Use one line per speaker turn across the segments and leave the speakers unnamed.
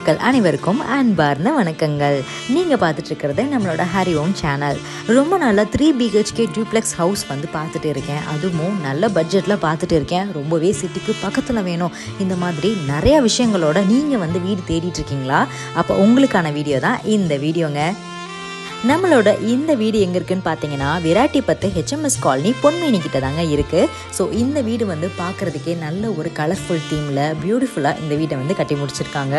மக்கள் அனைவருக்கும் அன்பார்ந்த வணக்கங்கள். நீங்கள் பார்த்துட்டு இருக்கிறது நம்மளோட ஹரி ஓம் சேனல் ரொம்ப நாளாக த்ரீ பிஹெச்கே டியூப்ளெக்ஸ் ஹவுஸ் வந்து பார்த்துட்டு இருக்கேன். அதுவும் நல்ல பட்ஜெட்டில் பார்த்துட்டு இருக்கேன். ரொம்பவே சிட்டிக்கு பக்கத்தில் வேணும். இந்த மாதிரி நிறைய விஷயங்களோட நீங்கள் வந்து வீடு தேடிட்டு இருக்கீங்களா அப்போ உங்களுக்கான வீடியோ தான் இந்த வீடியோங்க. நம்மளோட இந்த வீடு எங்கே இருக்குன்னு பார்த்தீங்கன்னா விராட்டிப்பத்து ஹெச்எம்எஸ் காலனி பொன்மேனி கிட்ட தாங்க இருக்குது ஸோ இந்த வீடு வந்து பார்க்குறதுக்கே நல்ல ஒரு கலர்ஃபுல் தீமில் பியூட்டிஃபுல்லாக இந்த வீட்டை வந்து கட்டி முடிச்சிருக்காங்க.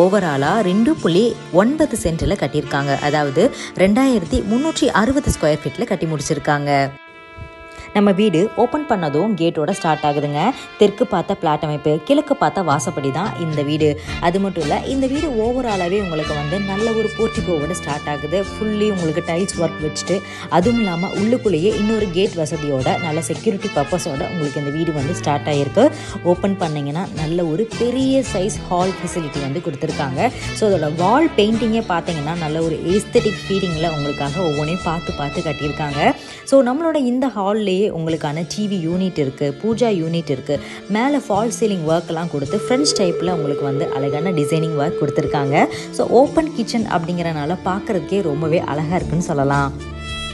ஓவராலாக ரெண்டு புள்ளி ஒன்பது சென்ட்டில் கட்டியிருக்காங்க. அதாவது ரெண்டாயிரத்தி முந்நூற்றி அறுபது ஸ்கொயர் ஃபீட்டில் கட்டி முடிச்சிருக்காங்க. நம்ம வீடு ஓப்பன் பண்ணதும் கேட்டோட ஸ்டார்ட் ஆகுதுங்க. தெற்கு பார்த்த பிளாட் அமைப்பு கிழக்கு பார்த்த வாசப்படி தான் இந்த வீடு. அது மட்டும் இல்லை இந்த வீடு ஓவராலாகவே உங்களுக்கு வந்து நல்ல ஒரு போர்ட்டிகோவோட ஸ்டார்ட் ஆகுது. ஃபுல்லி உங்களுக்கு டைல்ஸ் ஒர்க் வச்சுட்டு அதுவும் இல்லாமல் உள்ளுக்குள்ளேயே இன்னொரு கேட் வசதியோட நல்ல செக்யூரிட்டி பர்பஸோட உங்களுக்கு இந்த வீடு வந்து ஸ்டார்ட் ஆகிருக்கு ஓப்பன் பண்ணிங்கன்னா நல்ல ஒரு பெரிய சைஸ் ஹால் ஃபெசிலிட்டி வந்து கொடுத்துருக்காங்க. ஸோ அதோட வால் பெயிண்டிங்கே பார்த்தீங்கன்னா நல்ல ஒரு ஏஸ்தட்டிக் ஃபீலிங்கில் உங்களுக்காக ஒவ்வொன்றையும் பார்த்து பார்த்து கட்டியிருக்காங்க. ஸோ நம்மளோட இந்த ஹால்லேயே உங்களுக்கான டிவி யூனிட் இருக்குது பூஜா யூனிட் இருக்குது மேலே ஃபால் சீலிங் ஒர்க்லாம் கொடுத்து ஃப்ரெண்ட்ஸ் டைப்பில் உங்களுக்கு வந்து அழகான டிசைனிங் ஒர்க் கொடுத்துருக்காங்க. ஸோ ஓப்பன் கிச்சன் அப்படிங்கிறனால பார்க்குறதுக்கே ரொம்பவே அழகாக இருக்குன்னு சொல்லலாம்.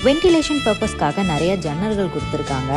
வென்டிலேஷன் பர்பஸ்க்காக நிறைய ஜன்னல்கள் கொடுத்துருக்காங்க.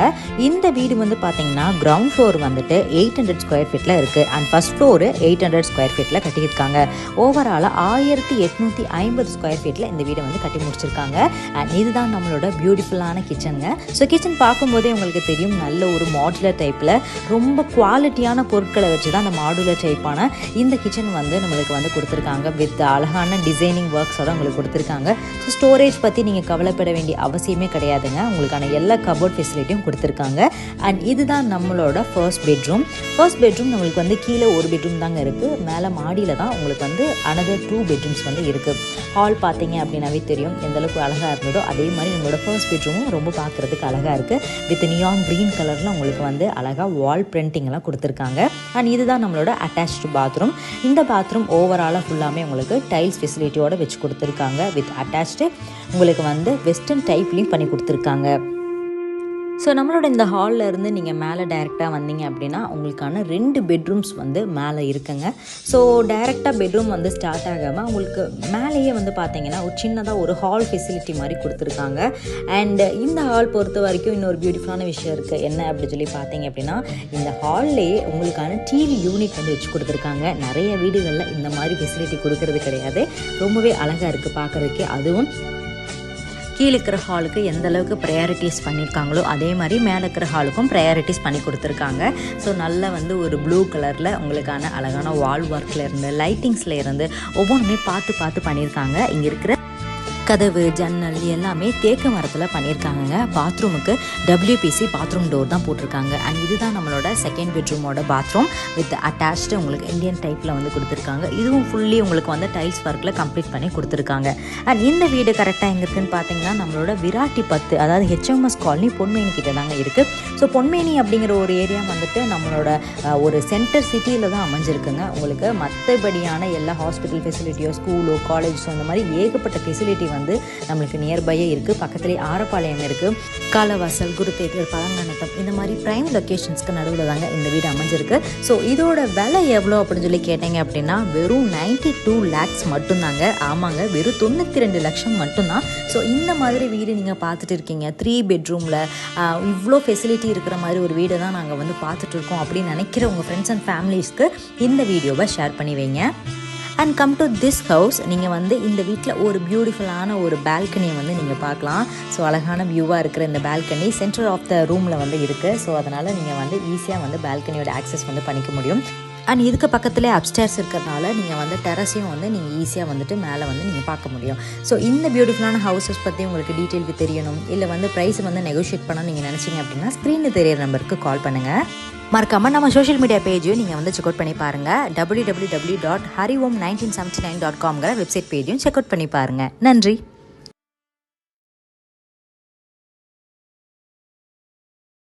இந்த வீடு வந்து பார்த்தீங்கன்னா கிரவுண்ட் ஃப்ளோர் வந்துட்டு எயிட் ஹண்ட்ரட் ஸ்கொயர் ஃபீட்டில் இருக்குது and first floor eight hundred square ஃபீட்டில் கட்டியிருக்காங்க. ஓவராலாக ஆயிரத்தி எட்நூற்றி ஐம்பது ஸ்கொயர் ஃபீட்டில் இந்த வீடை வந்து கட்டி முடிச்சிருக்காங்க. அண்ட் இதுதான் நம்மளோட பியூட்டிஃபுல்லான கிச்சனுங்க ஸோ கிச்சன் பார்க்கும்போதே உங்களுக்கு தெரியும் நல்ல ஒரு மாடுலர் டைப்பில் ரொம்ப குவாலிட்டியான பொருட்களை வச்சு தான் அந்த மாடுலர் டைப்பான இந்த கிச்சன் வந்து நம்மளுக்கு வந்து கொடுத்துருக்காங்க. வித் அழகான டிசைனிங் ஒர்க்ஸோட உங்களுக்கு கொடுத்துருக்காங்க. ஸோ ஸ்டோரேஜ் பற்றி நீங்கள் கவலைப்பட வேண்டிய அவசியமே கிடையாதுங்க. உங்களுக்கான எல்லா கபோர்ட் ஃபெசிலிட்டியும் கொடுத்துருக்காங்க. அண்ட் இதுதான் நம்மளோட ஃபர்ஸ்ட் பெட்ரூம் ஃபர்ஸ்ட் பெட்ரூம் நம்மளுக்கு வந்து கீழே ஒரு பெட்ரூம் தாங்க இருக்குது மேலே மாடியில் தான் உங்களுக்கு வந்து அனதர் டூ பெட்ரூம்ஸ் வந்து இருக்குது ஹால் பார்த்தீங்க அப்படின்னாவே தெரியும். எந்தளவுக்கு அழகாக இருந்ததோ அதே மாதிரி நம்மளோட ஃபர்ஸ்ட் பெட்ரூமும் ரொம்ப பார்க்குறதுக்கு அழகாக இருக்குது வித் நியான் க்ரீன் கலரில் உங்களுக்கு வந்து அழகாக வால் பிரிண்டிங்லாம் கொடுத்துருக்காங்க. அண்ட் இதுதான் நம்மளோட அட்டாச்டு பாத்ரூம் இந்த பாத்ரூம் ஓவராலாக ஃபுல்லாமே உங்களுக்கு டைல்ஸ் ஃபெசிலிட்டியோடு வச்சு கொடுத்துருக்காங்க. வித் அட்டாச்டு உங்களுக்கு வந்து வெஸ்டர்ன் டைப்லேயும் பண்ணி கொடுத்துருக்காங்க. ஸோ நம்மளோட இந்த ஹாலில் இருந்து நீங்கள் மேலே டைரெக்டாக வந்தீங்க அப்படின்னா உங்களுக்கான ரெண்டு பெட்ரூம்ஸ் வந்து மேலே இருக்குங்க. ஸோ டைரெக்டாக பெட்ரூம் வந்து ஸ்டார்ட் ஆகாமல் உங்களுக்கு மேலேயே வந்து பார்த்தீங்கன்னா ஒரு சின்னதாக ஒரு ஹால் ஃபெசிலிட்டி மாதிரி கொடுத்துருக்காங்க. அண்ட் இந்த ஹால் பொறுத்த வரைக்கும் இன்னொரு பியூட்டிஃபுல்லான விஷயம் இருக்குது என்ன அப்படின்னு சொல்லி பார்த்தீங்க அப்படின்னா இந்த ஹால்லேயே உங்களுக்கான டிவி யூனிட் வந்து வச்சு கொடுத்துருக்காங்க. நிறைய வீடுகளில் இந்த மாதிரி ஃபெசிலிட்டி கொடுக்கறது கிடையாது. ரொம்பவே அழகாக இருக்குது பார்க்குறதுக்கே அதுவும் கீழே இருக்கிற ஹாலுக்கு எந்த அளவுக்கு ப்ரையாரிட்டிஸ் பண்ணியிருக்காங்களோ அதே மாதிரி மேலே இருக்கிற ஹாலுக்கும் ப்ரையாரிட்டிஸ் பண்ணி கொடுத்துருக்காங்க. ஸோ நல்லா வந்து ஒரு ப்ளூ கலரில் உங்களுக்கான அழகான வால் ஒர்க்கில் இருந்து லைட்டிங்ஸில் இருந்து ஒவ்வொன்றுமே பார்த்து பார்த்து பண்ணியிருக்காங்க இங்கே இருக்கிற கதவு ஜன்னல் எல்லாமே தேக்க மரத்தில் பண்ணியிருக்காங்க பாத்ரூமுக்கு டபிள்யூபிசி பாத்ரூம் டோர் தான் போட்டிருக்காங்க. அண்ட் இதுதான் நம்மளோட செகண்ட் பெட்ரூமோட பாத்ரூம் வித் அட்டாச்டு உங்களுக்கு இந்தியன் டைப்பில் வந்து கொடுத்துருக்காங்க. இதுவும் ஃபுல்லி உங்களுக்கு வந்து டைல்ஸ் ஒர்க்கில் கம்ப்ளீட் பண்ணி கொடுத்துருக்காங்க. அண்ட் இந்த வீடு கரெக்டாக எங்கே இருக்குன்னு பார்த்தீங்கன்னா நம்மளோட விராட்டி பத்து அதாவது ஹெச்எம்எஸ் காலனி பொன்மேனி கிட்ட தாங்க இருக்குது ஸோ பொன்மேனி அப்படிங்கிற ஒரு ஏரியா வந்துட்டு நம்மளோட ஒரு சென்டர் சிட்டியில் தான் அமைஞ்சிருக்குங்க. உங்களுக்கு மற்றபடியான எல்லா ஹாஸ்பிட்டல் ஃபெசிலிட்டியோ ஸ்கூலோ காலேஜஸோ அந்த மாதிரி ஏகப்பட்ட ஃபெசிலிட்டி வந்து வந்து நம்மளுக்கு நியர்பையே இருக்குது பக்கத்துலேயே ஆரப்பாளையம் இருக்குது காலவாசல் குரு தேட்டர் பழங்கணத்தம் இந்த மாதிரி ப்ரைம் லொக்கேஷன்ஸ்க்கு நடுவில் தாங்க இந்த வீடு அமைஞ்சிருக்கு. ஸோ இதோட விலை எவ்வளோ அப்படின்னு சொல்லி கேட்டீங்க அப்படின்னா வெறும் நைன்டி டூ லேக்ஸ் மட்டும்தாங்க. ஆமாங்க வெறும் தொண்ணூற்றி ரெண்டு லட்சம் மட்டும்தான். ஸோ இந்த மாதிரி வீடு நீங்கள் பார்த்துட்டு இருக்கீங்க. த்ரீ பெட்ரூமில் இவ்வளோ ஃபெசிலிட்டி இருக்கிற மாதிரி ஒரு வீடை தான் நாங்கள் வந்து பார்த்துட்டு இருக்கோம் அப்படின்னு நினைக்கிற உங்கள் ஃப்ரெண்ட்ஸ் அண்ட் ஃபேமிலிஸ்க்கு இந்த வீடியோவை ஷேர் பண்ணி வைங்க. And come to this house நீங்கள் வந்து இந்த வீட்டில் ஒரு பியூட்டிஃபுல்லான ஒரு பால்கனியை வந்து நீங்கள் பார்க்கலாம். ஸோ அழகான வியூவாக இருக்கிற இந்த பால்கனி சென்டர் ஆஃப் த ரூமில் வந்து இருக்குது ஸோ அதனால் நீங்கள் வந்து ஈஸியாக வந்து பால்கனியோட ஆக்சஸ் வந்து பண்ணிக்க முடியும். அண்ட் இதுக்கு பக்கத்துலேயே அப்டேர்ஸ் இருக்கிறதுனால நீங்கள் வந்து டெரஸையும் வந்து நீங்கள் ஈஸியாக வந்துட்டு மேலே வந்து நீங்கள் பார்க்க முடியும். ஸோ இந்த பியூட்டிஃபுல்லான ஹவுசஸ் பற்றி உங்களுக்கு டீட்டெயிலுக்கு தெரியணும். இல்லை வந்து ப்ரைஸ் வந்து நெகோஷியேட் பண்ண நீங்கள் நினச்சிங்க அப்படின்னா ஸ்க்ரீனில் தெரியிற நம்பருக்கு கால் பண்ணுங்கள் மறக்காமல் நம்ம சோஷியல் மீடியா பேஜையும் நீங்கள் வந்து செக் அவுட் பண்ணி பாருங்கள் W W W dot Hari Om nineteen seventy nine dot காம்ங்கிற website பேஜையும் செக் அவுட் பண்ணி பாருங்கள் நன்றி.